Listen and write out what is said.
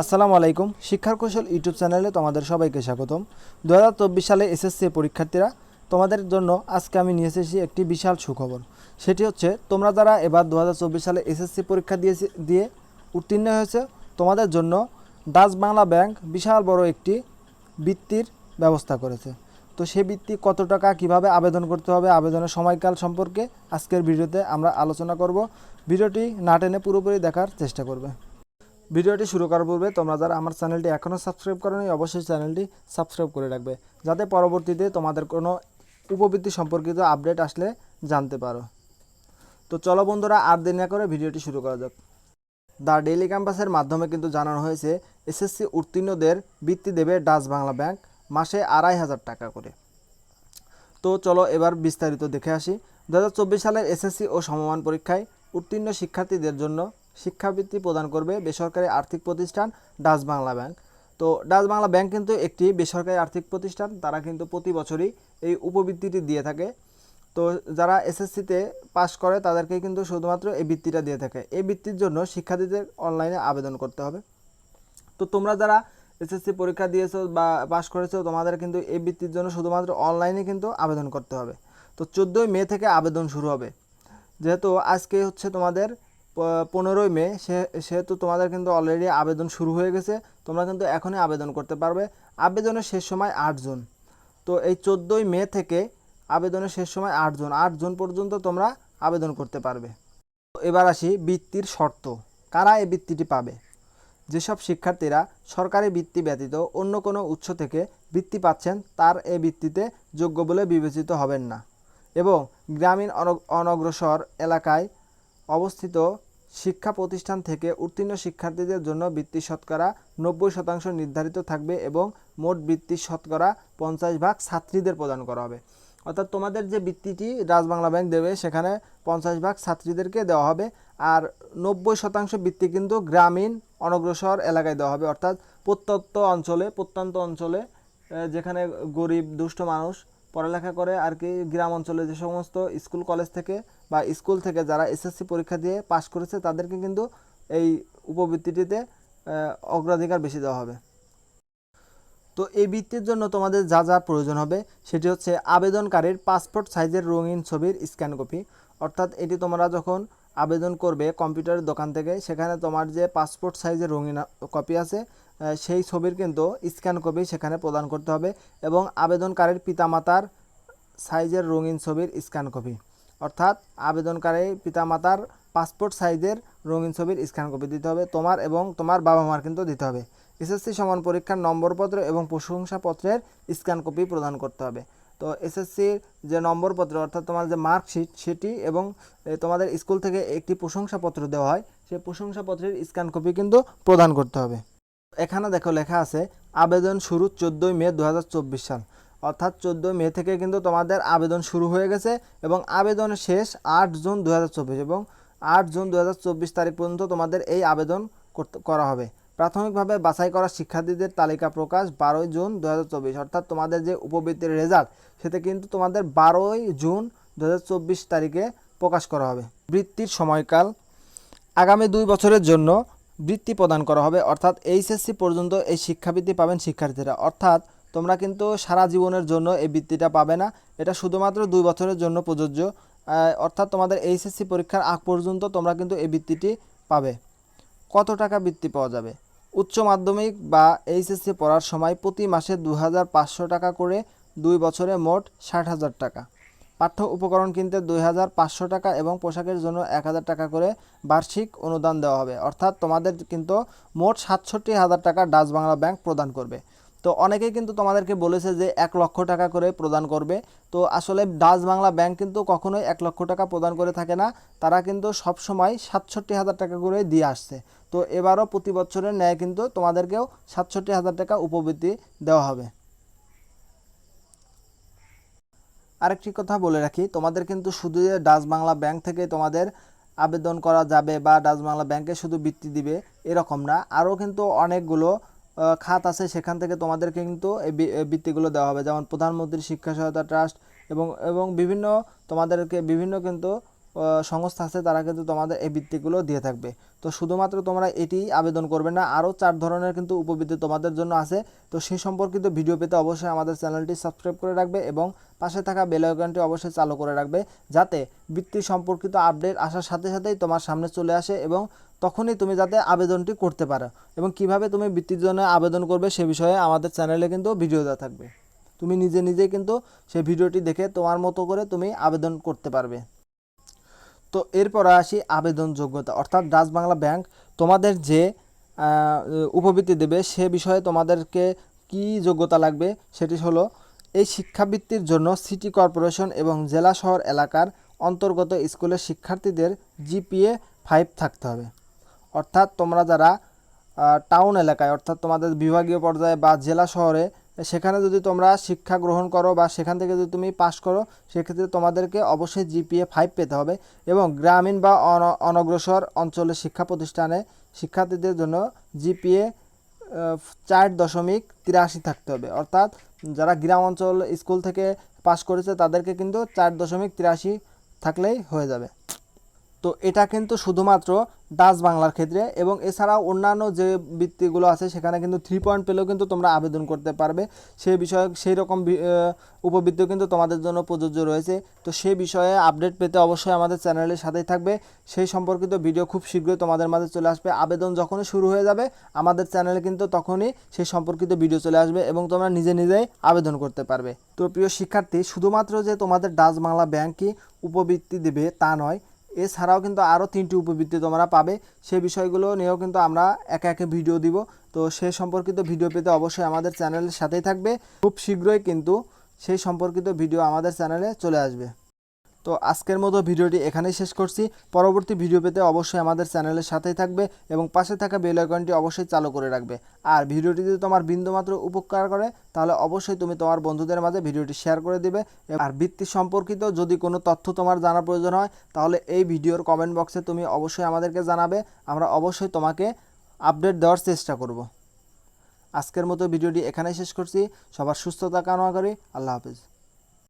আসসালামু আলাইকুম। শিক্ষার কৌশল ইউটিউব চ্যানেলে তোমাদের সবাইকে স্বাগতম। দু হাজার চব্বিশ সালে এসএসসি পরীক্ষার্থীরা তোমাদের জন্য আজকে আমি নিয়ে এসেছি একটি বিশাল সুখবর। সেটি হচ্ছে, তোমরা যারা এবার দু হাজার চব্বিশ সালে এসএসসি পরীক্ষা দিয়েছে, দিয়ে উত্তীর্ণ হয়েছে, তোমাদের জন্য ডাচ বাংলা ব্যাংক বিশাল বড় একটি বৃত্তির ব্যবস্থা করেছে। তো সেই বৃত্তি কত টাকা, কীভাবে আবেদন করতে হবে, আবেদনের সময়কাল সম্পর্কে আজকের ভিডিওতে আমরা আলোচনা করব। ভিডিওটি না টেনে পুরোপুরি দেখার চেষ্টা করবে। ভিডিওটি শুরু করার পূর্বে তোমরা যারা আমার চ্যানেলটি এখনও সাবস্ক্রাইব করোনি, অবশ্যই চ্যানেলটি সাবস্ক্রাইব করে রাখবে, যাতে পরবর্তীতে তোমাদের কোনো উপবৃত্তি সম্পর্কিত আপডেট আসলে জানতে পারো। তো চলো বন্ধুরা, আর দেরি না করে ভিডিওটি শুরু করা যাক। দ্য ডেইলি ক্যাম্পাসের মাধ্যমে কিন্তু জানানো হয়েছে, এসএসসি উত্তীর্ণদের বৃত্তি দেবে ডাচ বাংলা ব্যাংক মাসে আড়াই হাজার টাকা করে। তো চলো এবার বিস্তারিত দেখে আসি। দু হাজার চব্বিশ সালের এসএসসি ও সমমান পরীক্ষায় উত্তীর্ণ শিক্ষার্থীদের জন্য শিক্ষাবৃত্তি প্রদান করবে বেসরকারি আর্থিক প্রতিষ্ঠান ডাচ বাংলা ব্যাংক। তো ডাচ বাংলা ব্যাংক কিন্তু একটি বেসরকারি আর্থিক প্রতিষ্ঠান, তারা কিন্তু প্রতি বছরই এই উপবৃত্তিটি দিয়ে থাকে। তো যারা এসএসসিতে পাশ করে, তাদেরকে কিন্তু শুধুমাত্র এই বৃত্তিটা দিয়ে থাকে। এই বৃত্তির জন্য শিক্ষার্থীদের অনলাইনে আবেদন করতে হবে। তো তোমরা যারা এসএসসি পরীক্ষা দিয়েছ বা পাশ করেছ, তোমাদের কিন্তু এই বৃত্তির জন্য শুধুমাত্র অনলাইনে কিন্তু আবেদন করতে হবে। তো চোদ্দোই মে থেকে আবেদন শুরু হবে। যেহেতু আজকে হচ্ছে তোমাদের পনেরোই মে সেহেতু তোমাদের কিন্তু অলরেডি আবেদন শুরু হয়ে গেছে, তোমরা কিন্তু এখনই আবেদন করতে পারবে। আবেদনের শেষ সময় আট জুন। তো এই চোদ্দোই মে থেকে আবেদনের শেষ সময় আট জুন। আট জুন পর্যন্ত তোমরা আবেদন করতে পারবে। তো এবার আসি বৃত্তির শর্ত। কারা এই বৃত্তিটি পাবে? যেসব শিক্ষার্থীরা সরকারি বৃত্তি ব্যতীত অন্য কোনো উৎস থেকে বৃত্তি পাচ্ছেন, তার এই বৃত্তিতে যোগ্য বলে বিবেচিত হবেন না। এবং গ্রামীণ অনগ- অনগ্রসর এলাকায় অবস্থিত শিক্ষা প্রতিষ্ঠান থেকে উত্তীর্ণ শিক্ষার্থীদের জন্য বৃত্তি শতকরা নব্বই শতাংশ নির্ধারিত থাকবে এবং মোট বৃত্তির শতকরা পঞ্চাশ ভাগ ছাত্রীদের প্রদান করা হবে। অর্থাৎ তোমাদের যে বৃত্তিটি রাজবাংলা ব্যাংক দেবে, সেখানে পঞ্চাশ ভাগ ছাত্রীদেরকে দেওয়া হবে আর নব্বই শতাংশ বৃত্তি কিন্তু গ্রামীণ অনগ্রসর এলাকায় দেওয়া হবে। অর্থাৎ প্রত্যন্ত অঞ্চলে প্রত্যন্ত অঞ্চলে যেখানে গরিব, দুষ্ট মানুষ পড়ালেখা করে আর কি গ্রাম অঞ্চলে যে সমস্ত স্কুল, কলেজ থেকে বা স্কুল থেকে যারা এসএসসি পরীক্ষা দিয়ে পাশ করেছে, তাদেরকে কিন্তু এই উপবৃত্তিটিতে অগ্রাধিকার বেশি দেওয়া হবে। তো এই বৃত্তির জন্য তোমাদের যা যা প্রয়োজন হবে, সেটি হচ্ছে আবেদনকারীর পাসপোর্ট সাইজের রঙিন ছবির স্ক্যান কপি অর্থাৎ এটি তোমরা যখন আবেদন করবে কম্পিউটারের দোকান থেকে, সেখানে তোমার যে পাসপোর্ট সাইজের রঙিন কপি আছে সেই ছবির কিন্তু স্ক্যান কপি সেখানে প্রদান করতে হবে এবং আবেদনকারীর পিতামাতার সাইজের রঙিন ছবির স্ক্যান কপি অর্থাৎ আবেদনকারী পিতামাতার পাসপোর্ট সাইজের রঙিন ছবির স্ক্যান কপি দিতে হবে, তোমার এবং তোমার বাবা মার কিন্তু দিতে হবে। এসএসসি সমান পরীক্ষার নম্বরপত্র এবং প্রশংসাপত্রের স্ক্যান কপি প্রদান করতে হবে। তো এসএসসির যে নম্বরপত্র, অর্থাৎ তোমার যে মার্কশিট, সেটি এবং তোমাদের স্কুল থেকে একটি প্রশংসাপত্র দেওয়া হয় সেই প্রশংসাপত্রের স্ক্যান কপি কিন্তু প্রদান করতে হবে। এখানে দেখো লেখা আছে, আবেদন শুরু চোদ্দোই মে দু হাজার চব্বিশ সাল। অর্থাৎ চোদ্দোই মে থেকে কিন্তু তোমাদের আবেদন শুরু হয়ে গেছে এবং আবেদন শেষ আট জুন দু হাজার চব্বিশ এবং আট জুন দু হাজার চব্বিশ তারিখ পর্যন্ত তোমাদের এই আবেদন করতে, করা হবে। প্রাথমিকভাবে বাছাই করা শিক্ষার্থীদের তালিকা প্রকাশ বারোই জুন দু হাজার চব্বিশ। অর্থাৎ তোমাদের যে উপবৃত্তির রেজাল্ট সেটা কিন্তু তোমাদের বারোই জুন দু হাজার চব্বিশ তারিখে প্রকাশ করা হবে। বৃত্তির সময়কাল আগামী দুই বছরের জন্য বৃত্তি প্রদান করা হবে। অর্থাৎ এইচএসসি পর্যন্ত এই শিক্ষাবৃত্তি পাবেন শিক্ষার্থীরা। অর্থাৎ তোমরা কিন্তু সারা জীবনের জন্য এই বৃত্তিটা পাবে না। এটা শুধুমাত্র দুই বছরের জন্য প্রযোজ্য। অর্থাৎ তোমাদের এইচএসসি পরীক্ষার আগ পর্যন্ত তোমরা কিন্তু এই বৃত্তিটি পাবে। কত টাকা বৃত্তি পাওয়া যাবে? উচ্চ মাধ্যমিক বা এইচএসসি পড়ার সময় প্রতি মাসে দু হাজার পাঁচশো টাকা করে দুই বছরে মোট ষাট হাজার টাকা। পাঠ্য উপকরণ কিনতে দুই হাজার পাঁচশো টাকা এবং পোশাকের জন্য এক হাজার টাকা করে বার্ষিক অনুদান দেওয়া হবে। অর্থাৎ তোমাদের কিন্তু মোট সাতষট্টি হাজার টাকা ডাচ বাংলা ব্যাংক প্রদান করবে। তো অনেকেই কিন্তু তোমাদেরকে বলেছে যে এক লক্ষ টাকা করে প্রদান করবে। তো আসলে ডাচ বাংলা ব্যাংক কিন্তু কখনোই এক লক্ষ টাকা প্রদান করে থাকে না। তারা কিন্তু সব সময় সাতষট্টি হাজার টাকা করে দিয়ে আসছে। তো এবারও প্রতি বছরের ন্যায় কিন্তু তোমাদেরকেও সাতষট্টি হাজার টাকা উপবৃত্তি দেওয়া হবে। আরেকটি কথা বলে রাখি, তোমাদের কিন্তু শুধু ডাচ বাংলা ব্যাংক থেকে তোমাদের আবেদন করা যাবে বা ডাচ বাংলা ব্যাংকে শুধু বৃত্তি দিবে এরকম না। আরও কিন্তু অনেকগুলো খাত আছে, সেখান থেকে তোমাদেরকে কিন্তু এই বৃত্তিগুলো দেওয়া হবে। যেমন প্রধানমন্ত্রী শিক্ষা সহায়তা ট্রাস্ট এবং এবং বিভিন্ন তোমাদেরকে, বিভিন্ন কিন্তু সংস্থা আছে, তারা কিন্তু তোমাদের এই বৃত্তিগুলো দিয়ে থাকবে। তো শুধুমাত্র তোমরা এটি আবেদন করবে না, আরও চার ধরনের কিন্তু উপবৃত্তি তোমাদের জন্য আছে। তো সেই সম্পর্কিত ভিডিও পেতে অবশ্যই আমাদের চ্যানেলটি সাবস্ক্রাইব করে রাখবে এবং পাশে থাকা বেল আইকনটি অবশ্যই চালু করে রাখবে, যাতে বৃত্তি সম্পর্কিত আপডেট আসার সাথে সাথেই তোমার সামনে চলে আসে এবং তখনই তুমি যাতে আবেদনটি করতে পারো এবং কীভাবে তুমি বৃত্তির জন্য আবেদন করবে সে বিষয়ে আমাদের চ্যানেলে কিন্তু ভিডিও দেওয়া থাকবে। তুমি নিজে নিজেই কিন্তু সেই ভিডিওটি দেখে তোমার মতো করে তুমি আবেদন করতে পারবে। তো এরপর আসি আবেদন যোগ্যতা। অর্থাৎ ডাচ বাংলা ব্যাংক তোমাদের যে উপবৃত্তি দেবে সে বিষয়ে তোমাদেরকে কি যোগ্যতা লাগবে সেটি হলো এই শিক্ষাবৃত্তির জন্য সিটি কর্পোরেশন এবং জেলা শহর এলাকার অন্তর্গত স্কুলের শিক্ষার্থীদের জিপিএ ফাইভ থাকতে হবে। অর্থাৎ তোমরা যারা টাউন এলাকায়, অর্থাৎ তোমাদের বিভাগীয় পর্যায়ে বা জেলা শহরে, সেখানে যদি তোমরা শিক্ষা গ্রহণ করো বা সেখান থেকে যদি তুমি পাশ করো, সেক্ষেত্রে তোমাদেরকে অবশ্যই জিপিএ ফাইভ পেতে হবে এবং গ্রামীণ বা অন- অনগ্রসর অঞ্চলের শিক্ষা প্রতিষ্ঠানে শিক্ষার্থীদের জন্য জিপিএ চার দশমিক তিরাশি থাকতে হবে। অর্থাৎ যারা গ্রাম অঞ্চল, স্কুল থেকে পাশ করেছে, তাদেরকে কিন্তু চার দশমিক তিরাশি থাকলেই হয়ে যাবে। তো এটা কিন্তু শুধুমাত্র ডাচ বাংলার ক্ষেত্রে এবং এছাড়াও অন্যান্য যে বৃত্তিগুলো আছে সেখানে কিন্তু থ্রি পয়েন্ট পেলেও কিন্তু তোমরা আবেদন করতে পারবে। সেই বিষয়ে সেই রকম বি- আহ, উপবৃত্তি কিন্তু তোমাদের জন্য প্রযোজ্য রয়েছে। তো সেই বিষয়ে আপডেট পেতে অবশ্যই আমাদের চ্যানেলের সাথেই থাকবে। সেই সম্পর্কিত ভিডিও খুব শীঘ্রই তোমাদের মাঝে চলে আসবে। আবেদন যখনই শুরু হয়ে যাবে আমাদের চ্যানেলে কিন্তু তখনই সেই সম্পর্কিত ভিডিও চলে আসবে এবং তোমরা নিজে নিজেই আবেদন করতে পারবে। তো প্রিয় শিক্ষার্থী শুধুমাত্র যে তোমাদের ডাচ বাংলা ব্যাংকই উপবৃত্তি দেবে তা নয় এছাড়াও কিন্তু আরও তিনটি উপবৃত্তি তোমরা পাবে। সেই বিষয়গুলো নিয়েও কিন্তু আমরা একে একে ভিডিও দিব। তো সে সম্পর্কিত ভিডিও পেতে অবশ্যই আমাদের চ্যানেলের সাথেই থাকবে। খুব শীঘ্রই কিন্তু সেই সম্পর্কিত ভিডিও আমাদের চ্যানেলে চলে আসবে। তো আজকের মতো ভিডিওটি এখানেই শেষ করছি। পরবর্তী ভিডিও পেতে অবশ্যই আমাদের চ্যানেলের সাথেই থাকবে এবং পাশে থাকা বেল আইকনটি অবশ্যই চালু করে রাখবে। আর ভিডিওটি যদি তোমার বিন্দুমাত্র উপকার করে, তাহলে অবশ্যই তুমি তোমার বন্ধুদের মাঝে ভিডিওটি শেয়ার করে দিবে। আর বৃত্তি সম্পর্কিত যদি কোনো তথ্য তোমার জানার প্রয়োজন হয়, তাহলে এই ভিডিওর কমেন্ট বক্সে তুমি অবশ্যই আমাদেরকে জানাবে। আমরা অবশ্যই তোমাকে আপডেট দেওয়ার চেষ্টা করব। আজকের মতো ভিডিওটি এখানেই শেষ করছি। সবার সুস্থতা কামনা করি। আল্লাহ হাফিজ।